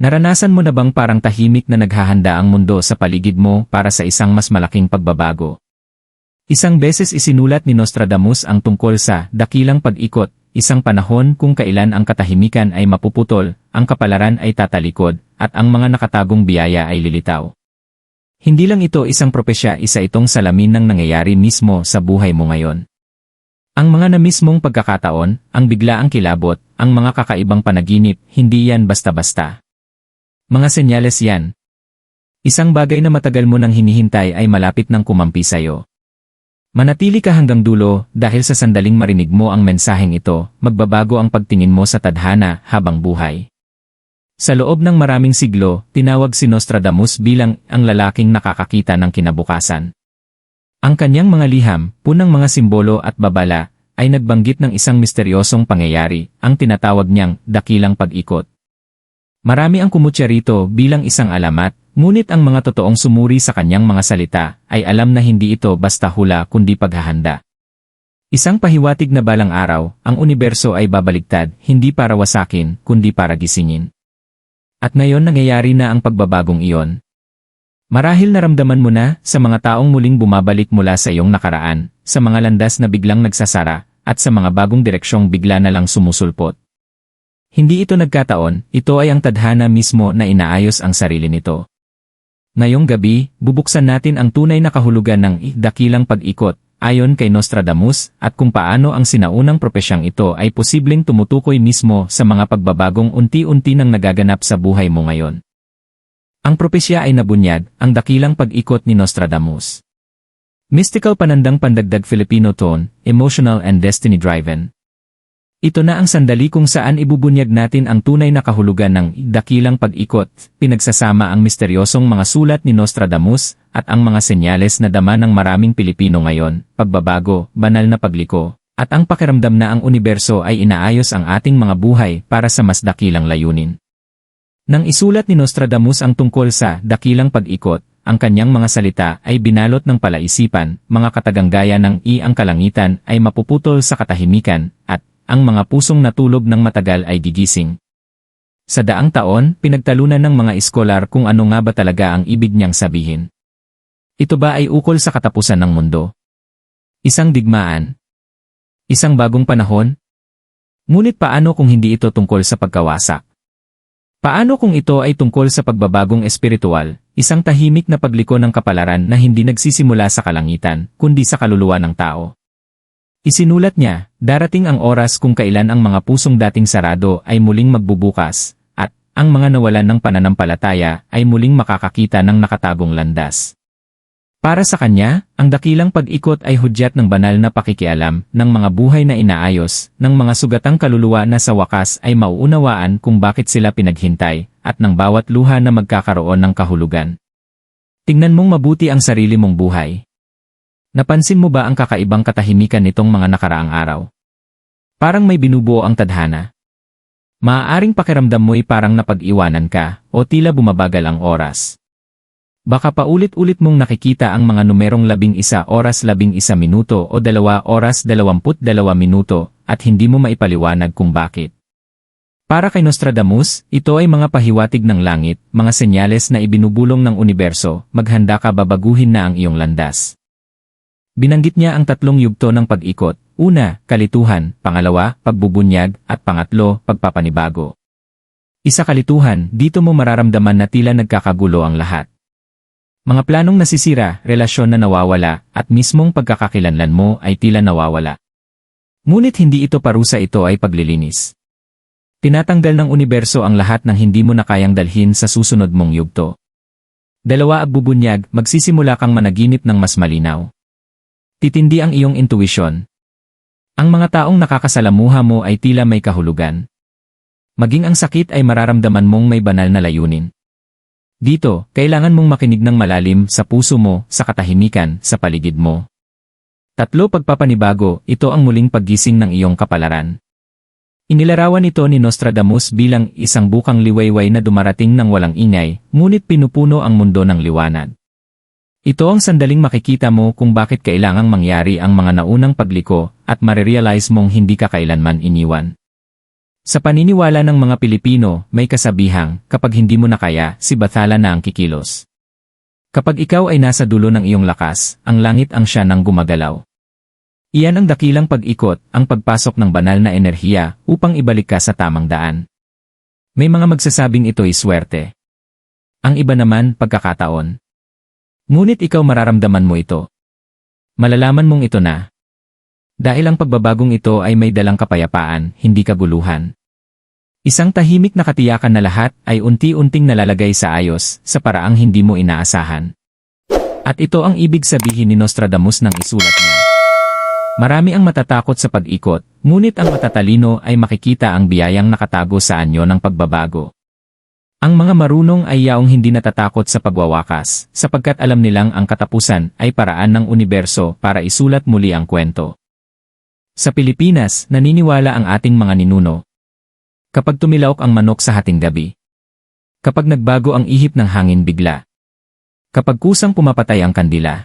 Naranasan mo na bang parang tahimik na naghahanda ang mundo sa paligid mo para sa isang mas malaking pagbabago? Isang beses isinulat ni Nostradamus ang tungkol sa dakilang pag-ikot, isang panahon kung kailan ang katahimikan ay mapuputol, ang kapalaran ay tatalikod, at ang mga nakatagong biyaya ay lilitaw. Hindi lang ito isang propesya, isa itong salamin ng nangyayari mismo sa buhay mo ngayon. Ang mga na mismong pagkakataon, ang biglaang kilabot, ang mga kakaibang panaginip, hindi yan basta-basta. Mga senyales yan. Isang bagay na matagal mo nang hinihintay ay malapit ng kumampi sa'yo. Manatili ka hanggang dulo dahil sa sandaling marinig mo ang mensaheng ito, magbabago ang pagtingin mo sa tadhana habang buhay. Sa loob ng maraming siglo, tinawag si Nostradamus bilang ang lalaking nakakakita ng kinabukasan. Ang kanyang mga liham, punang mga simbolo at babala, ay nagbanggit ng isang misteryosong pangyayari, ang tinatawag niyang dakilang pag-ikot. Marami ang kumutya rito bilang isang alamat, ngunit ang mga totoong sumuri sa kanyang mga salita ay alam na hindi ito basta hula kundi paghahanda. Isang pahiwatig na balang araw, ang universo ay babaligtad, hindi para wasakin, kundi para gisingin. At ngayon nangyayari na ang pagbabagong iyon. Marahil naramdaman mo na sa mga taong muling bumabalik mula sa iyong nakaraan, sa mga landas na biglang nagsasara, at sa mga bagong direksyong bigla na lang sumusulpot. Hindi ito nagkataon, ito ay ang tadhana mismo na inaayos ang sarili nito. Ngayong gabi, bubuksan natin ang tunay na kahulugan ng dakilang pag-ikot, ayon kay Nostradamus, at kung paano ang sinaunang propesyang ito ay posibleng tumutukoy mismo sa mga pagbabagong unti-unti nang nagaganap sa buhay mo ngayon. Ang propesya ay nabunyag, ang dakilang pag-ikot ni Nostradamus. Mystical panandang pandagdag Filipino tone, emotional and destiny-driven. Ito na ang sandali kung saan ibubunyag natin ang tunay na kahulugan ng dakilang pag-ikot, pinagsasama ang misteryosong mga sulat ni Nostradamus at ang mga senyales na dama ng maraming Pilipino ngayon, pagbabago, banal na pagliko, at ang pakiramdam na ang universo ay inaayos ang ating mga buhay para sa mas dakilang layunin. Nang isulat ni Nostradamus ang tungkol sa dakilang pag-ikot, ang kanyang mga salita ay binalot ng palaisipan, mga kataganggaya ng i ang kalangitan ay mapuputol sa katahimikan, at ang mga pusong natulog ng matagal ay gigising. Sa daang taon, pinagtalunan ng mga iskolar kung ano nga ba talaga ang ibig niyang sabihin. Ito ba ay ukol sa katapusan ng mundo? Isang digmaan? Isang bagong panahon? Ngunit paano kung hindi ito tungkol sa pagkawasak? Paano kung ito ay tungkol sa pagbabagong espiritual, isang tahimik na pagliko ng kapalaran na hindi nagsisimula sa kalangitan, kundi sa kaluluwa ng tao? Isinulat niya, darating ang oras kung kailan ang mga pusong dating sarado ay muling magbubukas, at ang mga nawalan ng pananampalataya ay muling makakakita ng nakatagong landas. Para sa kanya, ang dakilang pag-ikot ay hudyat ng banal na pakikialam ng mga buhay na inaayos, ng mga sugatang kaluluwa na sa wakas ay mauunawaan kung bakit sila pinaghintay, at ng bawat luha na magkakaroon ng kahulugan. Tingnan mong mabuti ang sarili mong buhay. Napansin mo ba ang kakaibang katahimikan nitong mga nakaraang araw? Parang may binubuo ang tadhana. Maaaring pakiramdam mo'y parang napag-iwanan ka, o tila bumabagal ang oras. Baka paulit-ulit mong nakikita ang mga numerong labing isa oras labing isa minuto o dalawa oras dalawamput dalawa minuto, at hindi mo maipaliwanag kung bakit. Para kay Nostradamus, ito ay mga pahiwatig ng langit, mga senyales na ibinubulong ng universo, maghanda ka babaguhin na ang iyong landas. Binanggit niya ang tatlong yugto ng pag-ikot. Una, kalituhan, pangalawa, pagbubunyag, at pangatlo, pagpapanibago. Isa kalituhan, dito mo mararamdaman na tila nagkakagulo ang lahat. Mga planong nasisira, relasyon na nawawala, at mismong pagkakakilanlan mo ay tila nawawala. Ngunit hindi ito parusa ito ay paglilinis. Tinatanggal ng universo ang lahat ng hindi mo na kayang dalhin sa susunod mong yugto. Dalawa agbubunyag, magsisimula kang managinip ng mas malinaw. Titindi ang iyong intuisyon. Ang mga taong nakakasalamuha mo ay tila may kahulugan. Maging ang sakit ay mararamdaman mong may banal na layunin. Dito, kailangan mong makinig ng malalim sa puso mo, sa katahimikan, sa paligid mo. Tatlo pagpapanibago, ito ang muling paggising ng iyong kapalaran. Inilarawan ito ni Nostradamus bilang isang bukang liwayway na dumarating ng walang ingay, ngunit pinupuno ang mundo ng liwanag. Ito ang sandaling makikita mo kung bakit kailangang mangyari ang mga naunang pagliko at marirealize mong hindi ka kailanman iniwan. Sa paniniwala ng mga Pilipino, may kasabihang, kapag hindi mo na kaya, si Bathala na ang kikilos. Kapag ikaw ay nasa dulo ng iyong lakas, ang langit ang siya ng gumagalaw. Iyan ang dakilang pag-ikot, ang pagpasok ng banal na enerhiya upang ibalik ka sa tamang daan. May mga magsasabing ito'y swerte. Ang iba naman, pagkakataon. Ngunit ikaw mararamdaman mo ito. Malalaman mong ito na. Dahil ang pagbabagong ito ay may dalang kapayapaan, hindi kaguluhan. Isang tahimik na katiyakan na lahat ay unti-unting nalalagay sa ayos sa paraang hindi mo inaasahan. At ito ang ibig sabihin ni Nostradamus ng isulat niya. Marami ang matatakot sa pag-ikot, ngunit ang matatalino ay makikita ang biyayang nakatago sa anyo ng pagbabago. Ang mga marunong ay yaong hindi natatakot sa pagwawakas, sapagkat alam nilang ang katapusan ay paraan ng universo para isulat muli ang kwento. Sa Pilipinas, naniniwala ang ating mga ninuno. Kapag tumilawak ang manok sa hating gabi. Kapag nagbago ang ihip ng hangin bigla. Kapag kusang pumapatay ang kandila.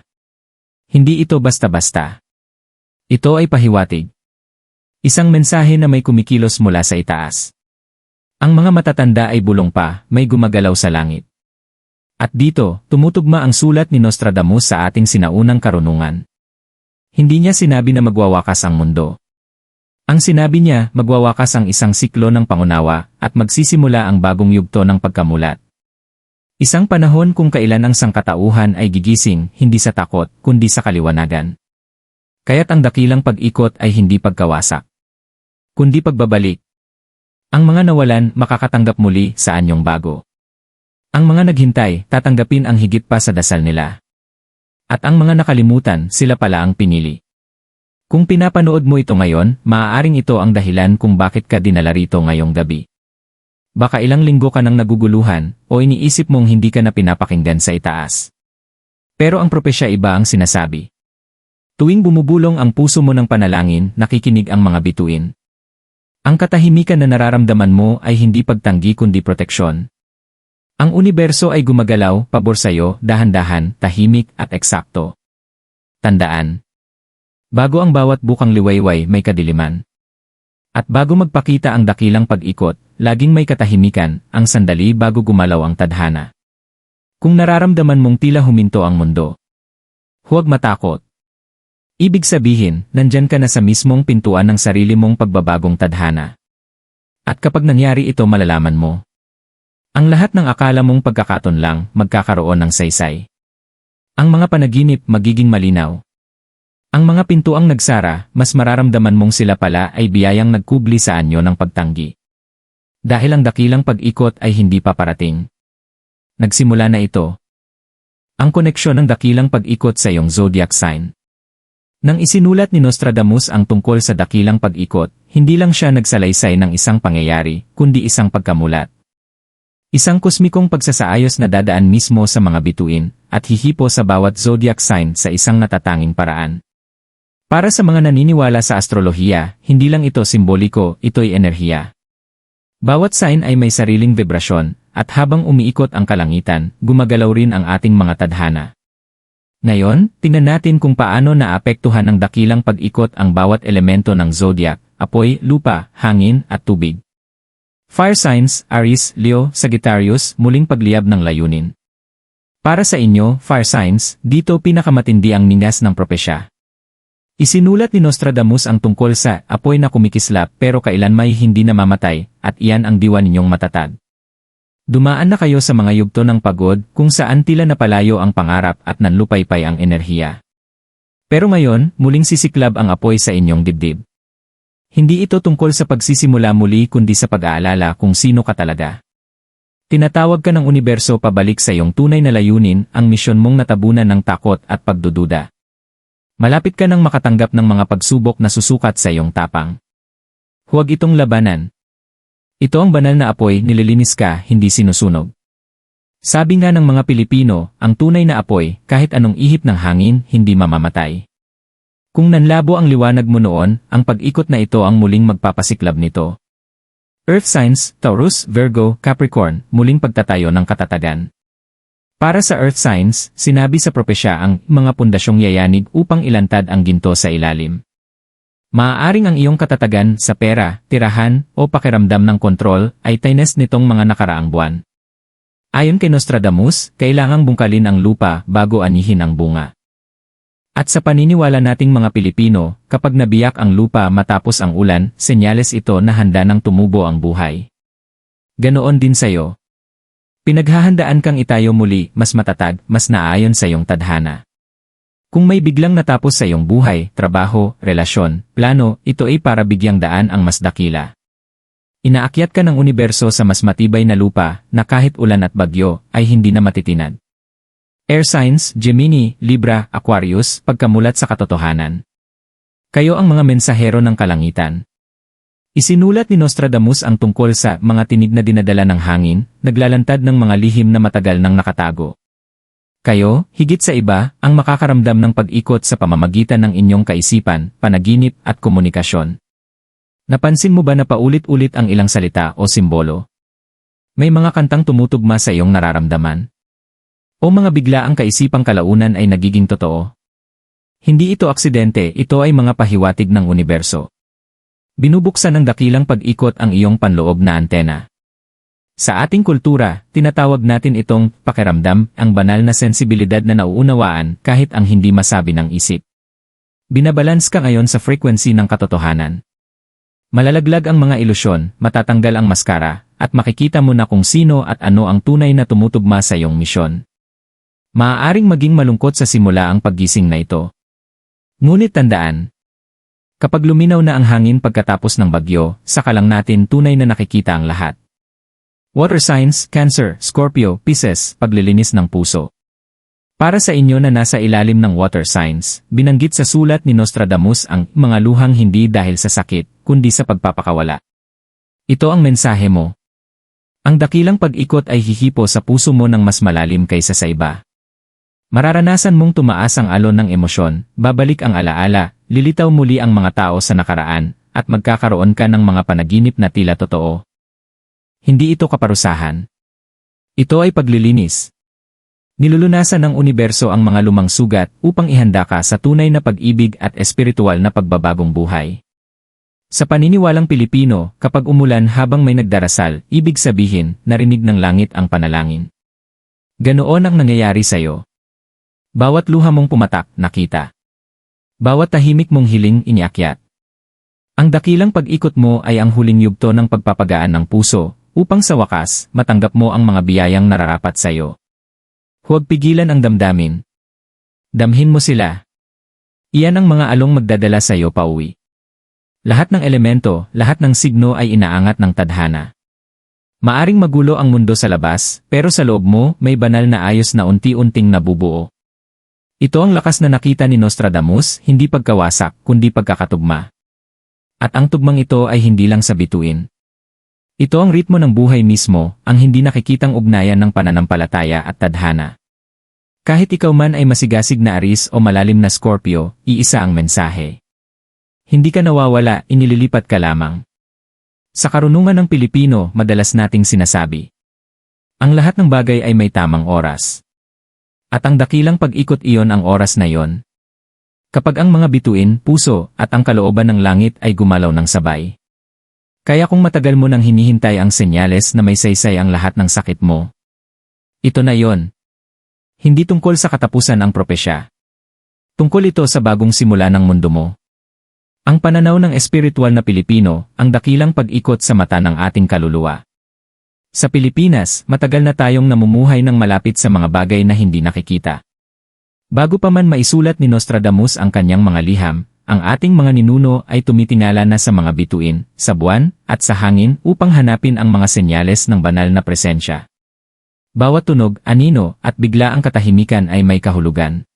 Hindi ito basta-basta. Ito ay pahiwatig. Isang mensahe na may kumikilos mula sa itaas. Ang mga matatanda ay bulong pa, may gumagalaw sa langit. At dito, tumutugma ang sulat ni Nostradamus sa ating sinaunang karunungan. Hindi niya sinabi na magwawakas ang mundo. Ang sinabi niya, magwawakas ang isang siklo ng pangunawa at magsisimula ang bagong yugto ng pagkamulat. Isang panahon kung kailan ang sangkatauhan ay gigising, hindi sa takot, kundi sa kaliwanagan. Kaya't ang dakilang pag-ikot ay hindi pagkawasak, kundi pagbabalik. Ang mga nawalan makakatanggap muli sa anyong bago. Ang mga naghintay, tatanggapin ang higit pa sa dasal nila. At ang mga nakalimutan, sila pala ang pinili. Kung pinapanood mo ito ngayon, maaaring ito ang dahilan kung bakit ka dinala rito ngayong gabi. Baka ilang linggo ka nang naguguluhan, o iniisip mong hindi ka na pinapakinggan sa itaas. Pero ang propesya iba ang sinasabi. Tuwing bumubulong ang puso mo ng panalangin, nakikinig ang mga bituin. Ang katahimikan na nararamdaman mo ay hindi pagtanggi kundi proteksyon. Ang universo ay gumagalaw, pabor sa'yo, dahan-dahan, tahimik at eksakto. Tandaan, Bago ang bawat bukang liwayway may kadiliman. At bago magpakita ang dakilang pag-ikot, laging may katahimikan, ang sandali bago gumalaw ang tadhana. Kung nararamdaman mong tila huminto ang mundo, huwag matakot. Ibig sabihin, nandyan ka na sa mismong pintuan ng sarili mong pagbabagong tadhana. At kapag nangyari ito malalaman mo, ang lahat ng akala mong pagkakaton lang magkakaroon ng saysay. Ang mga panaginip magiging malinaw, ang mga pintuang nagsara, mas mararamdaman mong sila pala ay biyayang nagkubli sa anyo ng pagtanggi. Dahil ang dakilang pag-ikot ay hindi pa parating. Nagsimula na ito. Ang koneksyon ng dakilang pag-ikot sa iyong zodiac sign. Nang isinulat ni Nostradamus ang tungkol sa dakilang pag-ikot, hindi lang siya nagsalaysay ng isang pangyayari, kundi isang pagkamulat. Isang kosmikong pagsasaayos na dadaan mismo sa mga bituin, at hihipo sa bawat zodiac sign sa isang natatanging paraan. Para sa mga naniniwala sa astrolohiya, hindi lang ito simboliko, ito'y enerhiya. Bawat sign ay may sariling vibrasyon, at habang umiikot ang kalangitan, gumagalaw rin ang ating mga tadhana. Ngayon, tingnan natin kung paano naapektuhan ng dakilang pag-ikot ang bawat elemento ng zodiac, apoy, lupa, hangin, at tubig. Fire signs, Aries, Leo, Sagittarius, muling pagliyab ng layunin. Para sa inyo, fire signs, dito pinakamatindi ang ningas ng propesya. Isinulat ni Nostradamus ang tungkol sa apoy na kumikislap pero kailanmay hindi namamatay at iyan ang diwa ninyong matatag. Dumaan na kayo sa mga yugto ng pagod kung saan tila napalayo ang pangarap at nanlupaypay ang enerhiya. Pero ngayon, muling sisiklab ang apoy sa inyong dibdib. Hindi ito tungkol sa pagsisimula muli kundi sa pag-aalala kung sino ka talaga. Tinatawag ka ng universo pabalik sa iyong tunay na layunin, ang misyon mong natabunan ng takot at pagdududa. Malapit ka nang makatanggap ng mga pagsubok na susukat sa iyong tapang. Huwag itong labanan. Ito ang banal na apoy, nililinis ka, hindi sinusunog. Sabi nga ng mga Pilipino, ang tunay na apoy, kahit anong ihip ng hangin, hindi mamamatay. Kung nanlabo ang liwanag mo noon, ang pag-ikot na ito ang muling magpapasiklab nito. Earth signs, Taurus, Virgo, Capricorn, muling pagtatayo ng katatagan. Para sa earth signs, sinabi sa propesya ang mga pundasyong yayanig upang ilantad ang ginto sa ilalim. Maaaring ang iyong katatagan sa pera, tirahan, o pakiramdam ng kontrol ay tines nitong mga nakaraang buwan. Ayon kay Nostradamus, kailangang bungkalin ang lupa bago anihin ang bunga. At sa paniniwala nating mga Pilipino, kapag nabiyak ang lupa matapos ang ulan, senyales ito na handa ng tumubo ang buhay. Ganoon din sa'yo. Pinaghahandaan kang itayo muli, mas matatag, mas naayon sa iyong tadhana. Kung may biglang natapos sa iyong buhay, trabaho, relasyon, plano, ito ay para bigyang daan ang mas dakila. Inaakyat ka ng universo sa mas matibay na lupa na kahit ulan at bagyo ay hindi na matitinad. Air signs, Gemini, Libra, Aquarius, pagkamulat sa katotohanan. Kayo ang mga mensahero ng kalangitan. Isinulat ni Nostradamus ang tungkol sa mga tinig na dinadala ng hangin, naglalantad ng mga lihim na matagal nang nakatago. Kayo, higit sa iba, ang makakaramdam ng pag-ikot sa pamamagitan ng inyong kaisipan, panaginip at komunikasyon. Napansin mo ba na paulit-ulit ang ilang salita o simbolo? May mga kantang tumutugma sa iyong nararamdaman. O mga biglaang kaisipang kalaunan ay nagiging totoo. Hindi ito aksidente, ito ay mga pahiwatig ng universo. Binubuksan ng dakilang pag-ikot ang iyong panloob na antena. Sa ating kultura, tinatawag natin itong pakiramdam, ang banal na sensibilidad na nauunawaan kahit ang hindi masabi ng isip. Binabalance ka ngayon sa frequency ng katotohanan. Malalaglag ang mga ilusyon, matatanggal ang maskara, at makikita mo na kung sino at ano ang tunay na tumutugma sa iyong misyon. Maaaring maging malungkot sa simula ang paggising na ito. Ngunit tandaan, kapag luminaw na ang hangin pagkatapos ng bagyo, saka lang natin tunay na nakikita ang lahat. Water signs, Cancer, Scorpio, Pisces, paglilinis ng puso. Para sa inyo na nasa ilalim ng water signs, binanggit sa sulat ni Nostradamus ang mga luhang hindi dahil sa sakit, kundi sa pagpapakawala. Ito ang mensahe mo. Ang dakilang pag-ikot ay hihipo sa puso mo ng mas malalim kaysa sa iba. Mararanasan mong tumaas ang alon ng emosyon, babalik ang alaala, lilitaw muli ang mga tao sa nakaraan, at magkakaroon ka ng mga panaginip na tila totoo. Hindi ito kaparusahan. Ito ay paglilinis. Nilulunasan ng universo ang mga lumang sugat upang ihanda ka sa tunay na pag-ibig at espiritual na pagbabagong buhay. Sa paniniwalang Pilipino, kapag umulan habang may nagdarasal, ibig sabihin, narinig ng langit ang panalangin. Ganoon ang nangyayari sa'yo. Bawat luha mong pumatak, nakita. Bawat tahimik mong hiling, iniakyat. Ang dakilang pag-ikot mo ay ang huling yugto ng pagpapagaan ng puso, upang sa wakas, matanggap mo ang mga biyayang nararapat sa iyo. Huwag pigilan ang damdamin. Damhin mo sila. Iyan ang mga along magdadala sa iyo pauwi. Lahat ng elemento, lahat ng signo ay inaangat ng tadhana. Maaring magulo ang mundo sa labas, pero sa loob mo, may banal na ayos na unti-unting nabubuo. Ito ang lakas na nakita ni Nostradamus, hindi pagkawasak, kundi pagkakatugma. At ang tugmang ito ay hindi lang sa bituin. Ito ang ritmo ng buhay mismo, ang hindi nakikitang ugnayan ng pananampalataya at tadhana. Kahit ikaw man ay masigasig na Aris o malalim na Scorpio, iisa ang mensahe. Hindi ka nawawala, inililipat ka lamang. Sa karunungan ng Pilipino, madalas nating sinasabi. Ang lahat ng bagay ay may tamang oras. At ang dakilang pag-ikot iyon ang oras na yon. Kapag ang mga bituin, puso, at ang kalooban ng langit ay gumalaw ng sabay. Kaya kung matagal mo nang hinihintay ang senyales na may saysay ang lahat ng sakit mo. Ito na yon. Hindi tungkol sa katapusan ang propesya. Tungkol ito sa bagong simula ng mundo mo. Ang pananaw ng espiritual na Pilipino, ang dakilang pag-ikot sa mata ng ating kaluluwa. Sa Pilipinas, matagal na tayong namumuhay ng malapit sa mga bagay na hindi nakikita. Bago pa man maisulat ni Nostradamus ang kanyang mga liham, ang ating mga ninuno ay tumitingala na sa mga bituin, sa buwan, at sa hangin upang hanapin ang mga senyales ng banal na presensya. Bawat tunog, anino, at bigla ang katahimikan ay may kahulugan.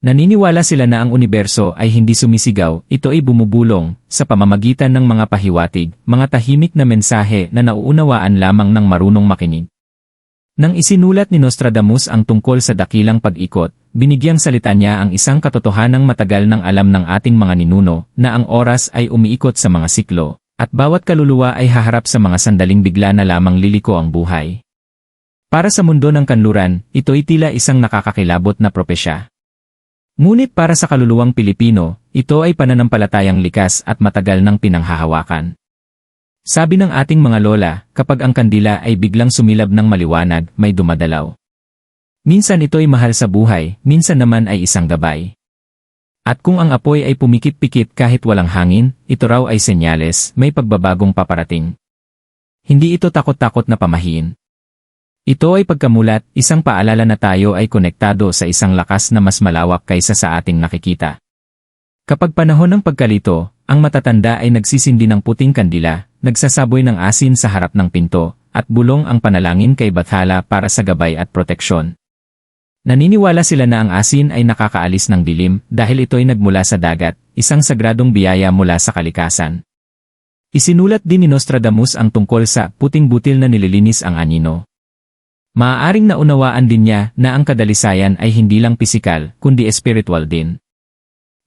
Naniniwala sila na ang universo ay hindi sumisigaw, ito ay bumubulong, sa pamamagitan ng mga pahiwatig, mga tahimik na mensahe na nauunawaan lamang ng marunong makinig. Nang isinulat ni Nostradamus ang tungkol sa dakilang pag-ikot, binigyang salita niya ang isang katotohanang matagal ng alam ng ating mga ninuno na ang oras ay umiikot sa mga siklo, at bawat kaluluwa ay haharap sa mga sandaling bigla na lamang liliko ang buhay. Para sa mundo ng kanluran, ito'y tila isang nakakakilabot na propesya. Ngunit para sa kaluluwang Pilipino, ito ay pananampalatayang likas at matagal ng pinanghahawakan. Sabi ng ating mga lola, kapag ang kandila ay biglang sumilab ng maliwanag, may dumadalaw. Minsan ito'y mahal sa buhay, minsan naman ay isang gabay. At kung ang apoy ay pumikit-pikit kahit walang hangin, ito raw ay senyales, may pagbabagong paparating. Hindi ito takot-takot na pamahiin. Ito ay pagkamulat, isang paalala na tayo ay konektado sa isang lakas na mas malawak kaysa sa ating nakikita. Kapag panahon ng pagkalito, ang matatanda ay nagsisindi ng puting kandila, nagsasaboy ng asin sa harap ng pinto, at bulong ang panalangin kay Bathala para sa gabay at proteksyon. Naniniwala sila na ang asin ay nakakaalis ng dilim dahil ito'y nagmula sa dagat, isang sagradong biyaya mula sa kalikasan. Isinulat din ni Nostradamus ang tungkol sa puting butil na nililinis ang anino. Maaaring naunawaan din niya na ang kadalisayan ay hindi lang pisikal, kundi espiritual din.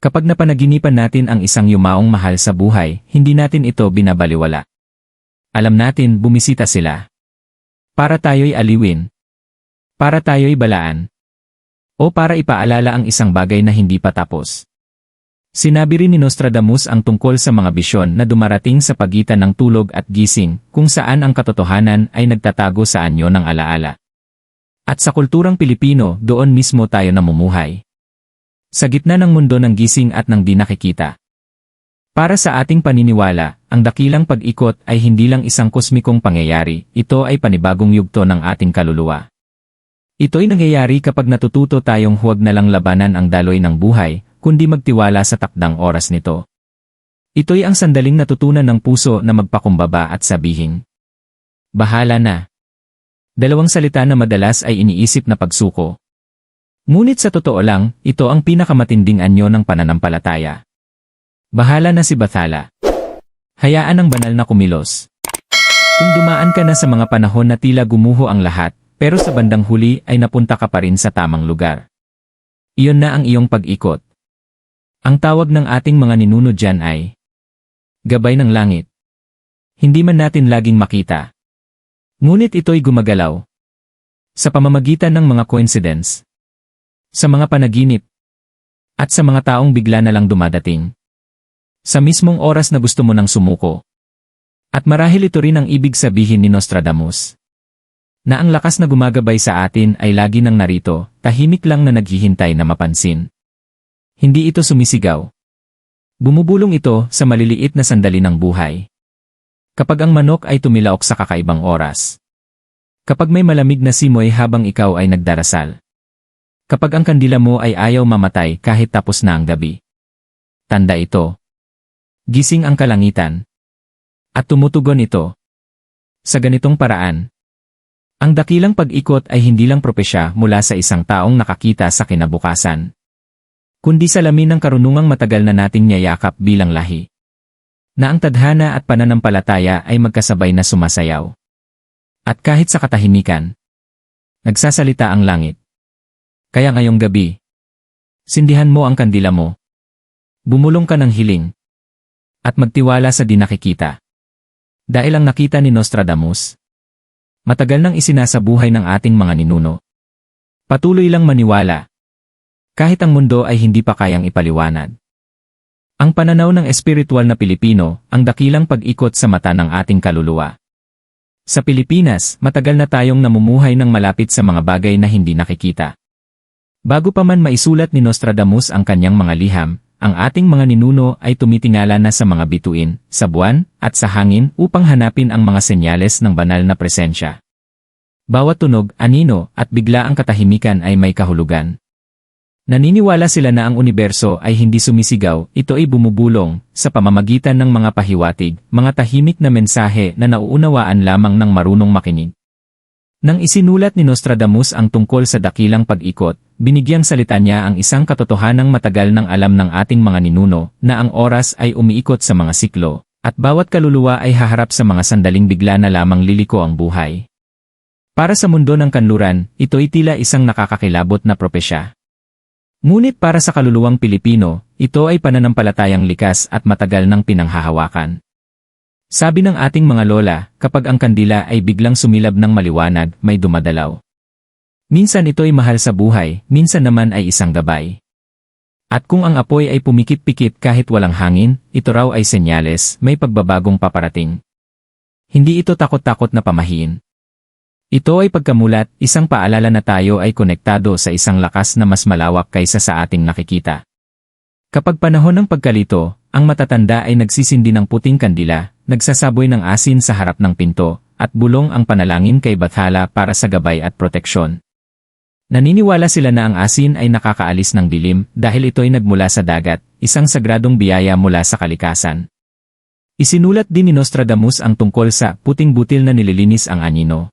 Kapag napanaginipan natin ang isang yumaong mahal sa buhay, hindi natin ito binabaliwala. Alam natin bumisita sila. Para tayo'y aliwin. Para tayo'y balaan. O para ipaalala ang isang bagay na hindi pa tapos. Sinabi rin ni Nostradamus ang tungkol sa mga bisyon na dumarating sa pagitan ng tulog at gising, kung saan ang katotohanan ay nagtatago sa anyo ng alaala. At sa kulturang Pilipino, doon mismo tayo namumuhay. Sa gitna ng mundo ng gising at ng di nakikita. Para sa ating paniniwala, ang dakilang pag-ikot ay hindi lang isang kosmikong pangyayari, ito ay panibagong yugto ng ating kaluluwa. Ito'y nangyayari kapag natututo tayong huwag na lang labanan ang daloy ng buhay, kundi magtiwala sa takdang oras nito. Ito'y ang sandaling natutunan ng puso na magpakumbaba at sabihin. Bahala na. Dalawang salita na madalas ay iniisip na pagsuko. Ngunit sa totoo lang, ito ang pinakamatinding anyo ng pananampalataya. Bahala na si Bathala. Hayaan ang banal na kumilos. Kung dumaan ka na sa mga panahon na tila gumuho ang lahat, pero sa bandang huli ay napunta ka pa rin sa tamang lugar. Iyon na ang iyong pag-ikot. Ang tawag ng ating mga ninuno dyan ay Gabay ng Langit. Hindi man natin laging makita. Ngunit ito'y gumagalaw. Sa pamamagitan ng mga coincidence. Sa mga panaginip. At sa mga taong bigla na lang dumadating. Sa mismong oras na gusto mo nang sumuko. At marahil ito rin ang ibig sabihin ni Nostradamus na ang lakas na gumagabay sa atin ay lagi nang narito, tahimik lang na naghihintay na mapansin. Hindi ito sumisigaw. Bumubulong ito sa maliliit na sandali ng buhay. Kapag ang manok ay tumilaok sa kakaibang oras. Kapag may malamig na simoy habang ikaw ay nagdarasal. Kapag ang kandila mo ay ayaw mamatay kahit tapos na ang gabi. Tanda ito. Gising ang kalangitan. At tumutugon ito. Sa ganitong paraan, ang dakilang pag-ikot ay hindi lang propesya mula sa isang taong nakakita sa kinabukasan. Kundi salamin ng karunungang matagal na nating niyayakap bilang lahi. Na ang tadhana at pananampalataya ay magkasabay na sumasayaw. At kahit sa katahimikan, nagsasalita ang langit. Kaya ngayong gabi, sindihan mo ang kandila mo. Bumulong ka ng hiling. At magtiwala sa di nakikita. Dahil ang nakita ni Nostradamus, Matagal nang isinasabuhay ng ating mga ninuno. Patuloy lang maniwala. Kahit ang mundo ay hindi pa kayang ipaliwanag. Ang pananaw ng espiritual na Pilipino, ang dakilang pag-ikot sa mata ng ating kaluluwa. Sa Pilipinas, matagal na tayong namumuhay ng malapit sa mga bagay na hindi nakikita. Bago pa man maisulat ni Nostradamus ang kanyang mga liham, ang ating mga ninuno ay tumitingala na sa mga bituin, sa buwan, at sa hangin upang hanapin ang mga senyales ng banal na presensya. Bawat tunog, anino, at bigla ang katahimikan ay may kahulugan. Naniniwala sila na ang universo ay hindi sumisigaw, ito ay bumubulong, sa pamamagitan ng mga pahiwatig, mga tahimik na mensahe na nauunawaan lamang ng marunong makinig. Nang isinulat ni Nostradamus ang tungkol sa dakilang pag-ikot, binigyang salita niya ang isang katotohanang matagal ng alam ng ating mga ninuno na ang oras ay umiikot sa mga siklo, at bawat kaluluwa ay haharap sa mga sandaling bigla na lamang liliko ang buhay. Para sa mundo ng kanluran, ito'y tila isang nakakakilabot na propesya. Ngunit para sa kaluluwang Pilipino, ito ay pananampalatayang likas at matagal ng pinanghahawakan. Sabi ng ating mga lola, kapag ang kandila ay biglang sumilab ng maliwanag, may dumadalaw. Minsan ito'y mahal sa buhay, minsan naman ay isang gabay. At kung ang apoy ay pumikit-pikit kahit walang hangin, ito raw ay senyales, may pagbabagong paparating. Hindi ito takot-takot na pamahiin. Ito ay pagkamulat, isang paalala na tayo ay konektado sa isang lakas na mas malawak kaysa sa ating nakikita. Kapag panahon ng pagkalito, ang matatanda ay nagsisindi ng puting kandila, nagsasaboy ng asin sa harap ng pinto, at bulong ang panalangin kay Bathala para sa gabay at proteksyon. Naniniwala sila na ang asin ay nakakaalis ng dilim dahil ito'y nagmula sa dagat, isang sagradong biyaya mula sa kalikasan. Isinulat din ni Nostradamus ang tungkol sa puting butil na nililinis ang anino.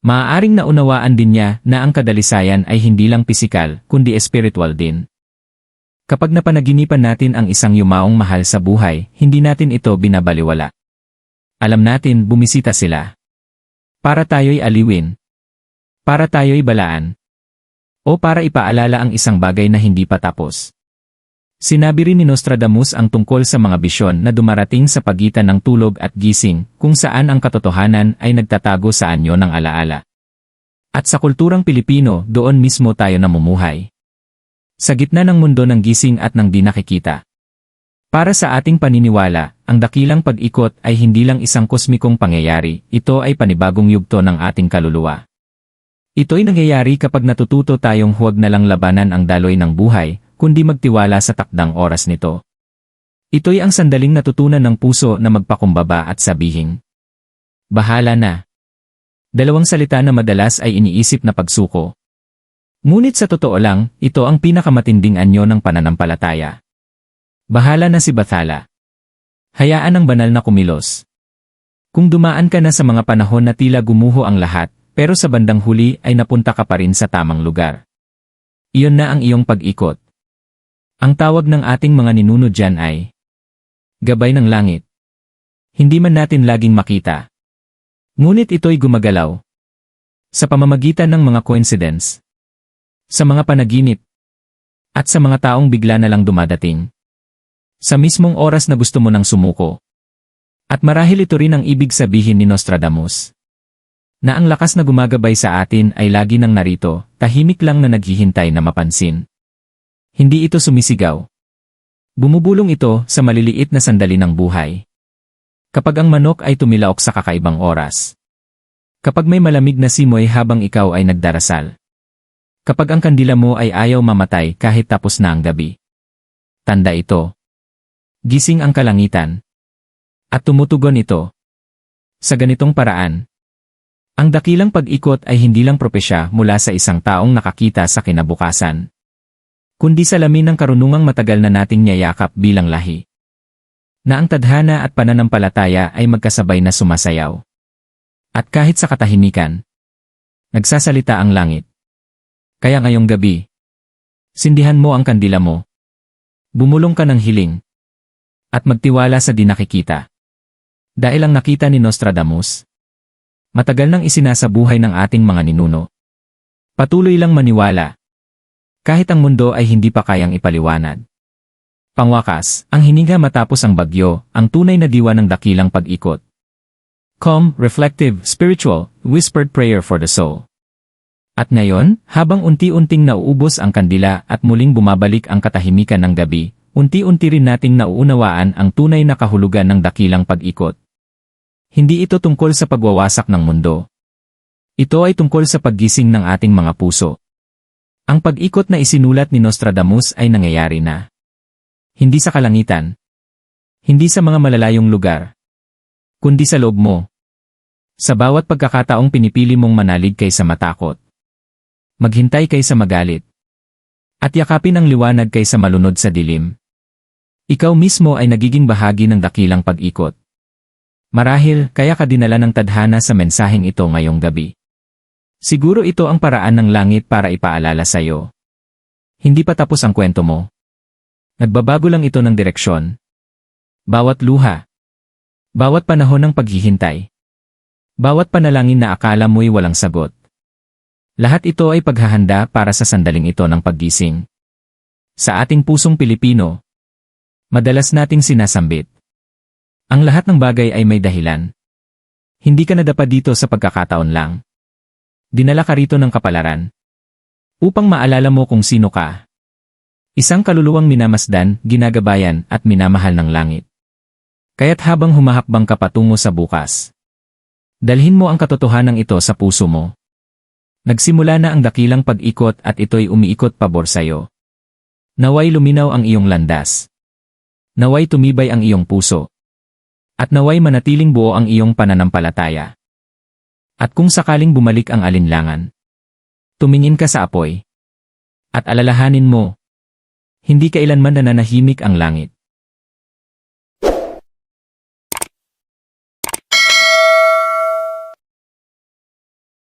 Maaaring naunawaan din niya na ang kadalisayan ay hindi lang pisikal, kundi espiritual din. Kapag napanaginipan natin ang isang yumaong mahal sa buhay, hindi natin ito binabaliwala. Alam natin bumisita sila. Para tayo'y aliwin. Para tayo'y balaan. O para ipaalala ang isang bagay na hindi pa tapos. Sinabi rin ni Nostradamus ang tungkol sa mga bisyon na dumarating sa pagitan ng tulog at gising, kung saan ang katotohanan ay nagtatago sa anyo ng alaala. At sa kulturang Pilipino, doon mismo tayo namumuhay. Sa gitna ng mundo ng gising at ng di nakikita. Para sa ating paniniwala, ang dakilang pag-ikot ay hindi lang isang kosmikong pangyayari, ito ay panibagong yugto ng ating kaluluwa. Ito'y nangyayari kapag natututo tayong huwag na lang labanan ang daloy ng buhay, kundi magtiwala sa takdang oras nito. Ito'y ang sandaling natutunan ng puso na magpakumbaba at sabihin. Bahala na. Dalawang salita na madalas ay iniisip na pagsuko. Ngunit sa totoo lang, ito ang pinakamatinding anyo ng pananampalataya. Bahala na si Bathala. Hayaan ang banal na kumilos. Kung dumaan ka na sa mga panahon na tila gumuho ang lahat, pero sa bandang huli ay napunta ka pa rin sa tamang lugar. Iyon na ang iyong pag-ikot. Ang tawag ng ating mga ninuno dyan ay Gabay ng langit. Hindi man natin laging makita. Ngunit ito'y gumagalaw. Sa pamamagitan ng mga coincidence. Sa mga panaginip. At sa mga taong bigla na lang dumadating. Sa mismong oras na gusto mo nang sumuko. At marahil ito rin ang ibig sabihin ni Nostradamus na ang lakas na gumagabay sa atin ay lagi nang narito, tahimik lang na naghihintay na mapansin. Hindi ito sumisigaw. Bumubulong ito sa maliliit na sandali ng buhay. Kapag ang manok ay tumilaok sa kakaibang oras. Kapag may malamig na simoy habang ikaw ay nagdarasal. Kapag ang kandila mo ay ayaw mamatay kahit tapos na ang gabi. Tanda ito. Gising ang kalangitan. At tumutugon ito. Sa ganitong paraan, ang dakilang pag-ikot ay hindi lang propesya mula sa isang taong nakakita sa kinabukasan. Kundi salamin ng karunungang matagal na nating niyayakap bilang lahi. Na ang tadhana at pananampalataya ay magkasabay na sumasayaw. At kahit sa katahimikan, nagsasalita ang langit. Kaya ngayong gabi, sindihan mo ang kandila mo. Bumulong ka ng hiling. At magtiwala sa di nakikita. Dahil ang nakita ni Nostradamus, Matagal nang isinasabuhay ng ating mga ninuno. Patuloy lang maniwala. Kahit ang mundo ay hindi pa kayang ipaliwanag. Pangwakas, ang hininga matapos ang bagyo, ang tunay na diwa ng dakilang pag-ikot. Calm, reflective, spiritual, whispered prayer for the soul. At ngayon, habang unti-unting nauubos ang kandila at muling bumabalik ang katahimikan ng gabi, unti-unti rin nating nauunawaan ang tunay na kahulugan ng dakilang pag-ikot. Hindi ito tungkol sa pagwawasak ng mundo. Ito ay tungkol sa paggising ng ating mga puso. Ang pag-ikot na isinulat ni Nostradamus ay nangyayari na. Hindi sa kalangitan. Hindi sa mga malalayong lugar. Kundi sa loob mo. Sa bawat pagkakataong pinipili mong manalig kaysa matakot. Maghintay kaysa magalit. At yakapin ang liwanag kaysa malunod sa dilim. Ikaw mismo ay nagiging bahagi ng dakilang pag-ikot. Marahil, kaya ka dinala ng tadhana sa mensaheng ito ngayong gabi. Siguro ito ang paraan ng langit para ipaalala sa iyo. Hindi pa tapos ang kwento mo. Nagbabago lang ito ng direksyon. Bawat luha. Bawat panahon ng paghihintay. Bawat panalangin na akala mo'y walang sagot. Lahat ito ay paghahanda para sa sandaling ito ng paggising. Sa ating pusong Pilipino, madalas nating sinasambit. Ang lahat ng bagay ay may dahilan. Hindi ka nadapa dito sa pagkakataon lang. Dinala ka rito ng kapalaran. Upang maalala mo kung sino ka. Isang kaluluwang minamasdan, ginagabayan, at minamahal ng langit. Kaya't habang humahakbang ka patungo sa bukas, dalhin mo ang katotohanan ito sa puso mo. Nagsimula na ang dakilang pag-ikot at ito'y umiikot pabor sa'yo. Naway luminaw ang iyong landas. Naway tumibay ang iyong puso. At naway manatiling buo ang iyong pananampalataya. At kung sakaling bumalik ang alinlangan, tumingin ka sa apoy. At alalahanin mo, hindi kailanman nananahimik ang langit.